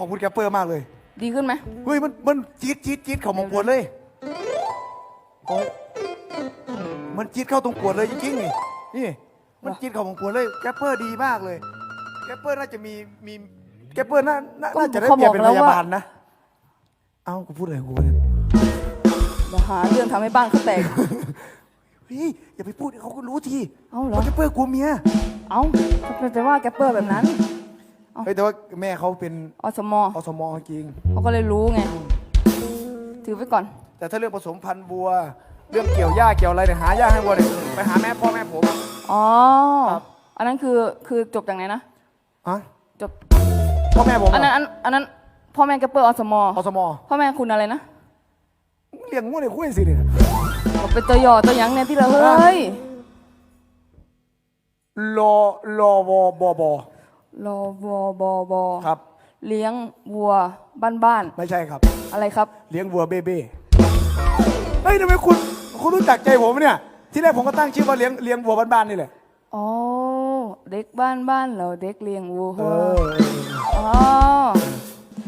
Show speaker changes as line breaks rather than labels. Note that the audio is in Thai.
ขอบคุณแกปเปอร์มากเลย
ดีขึ้นไหม
เฮ้ยมันมันจี๊ดจี๊ดจี๊ดเข้ามองปวดเลยโอ้ยมันจี๊ดเข้าตรงปวดเลยจริงๆนี่นี่มันจี๊ดเข้ามองปวดเลยแกปเปอร์ดีมากเลย แกปเปอร์น่าจะมีมีแกปเปอร์น่าน่าน่าจะได้เปรียบเป็นพยาบาลนะ เอ้ากูพูดอะไรของกูเนี่ย
เดี๋ยวหาเรื่องทำให้บ้านเขาแตก
เฮ้ยอย่าไปพูดเขาก็รู้ที
เอ้าเหรอ
ว่าแกปเปอร์กลัวเมีย
เอ้าทำไมไปว่าแกปเปอร์แบบนั้น
เฮ้ยแต่ว่าแม่เขาเป็น
อสม
อสมจริง
เขาก็เลยรู้ไง ถือไว้ก่อน
แต่ถ้าเรื่องผสมพันธุ์วัว เรื่องเกี่ยวหญ้าเกี่ยวอะไรเนี่ยหาหญ้าให้วัวเนี่ยไปหาแม่พ่อแม่ผม
อ๋อ
ครับ
อันนั้นคือคือจบจากไหนนะ
อะ
จบ
พ่อแม่ผม
อันนั้นอันอันนั้นพ่อแม่แกปเปอร์อสม
อสม
พ่อแม่คุณอะไรนะ
เลี้ยงงัวในคุ้ยสิเนี่ย
ก็เป็นตัวหย่อตัวหยังเนี่ยที่เราเฮ้ย
รอรอวอบอบอ
รอบอบอบอ
ครับ
เลี้ยงวัวบ้านบ้าน
ไม่ใช่ครับ
ๆอะไรครับ
เลี้ยงวัวเบ้เบ้เฮ้ยทำไมคุณคุณรู้จักใจผมเนี่ย ที่แรกผมก็ตั้งชื่อว่าเลี้ยงเลี้ยงวัวบ้านๆนี่แหละ
อ๋อ เด็กบ้านบ้านๆเราเด็กเลี้ยงวัว
เออ
อ๋อ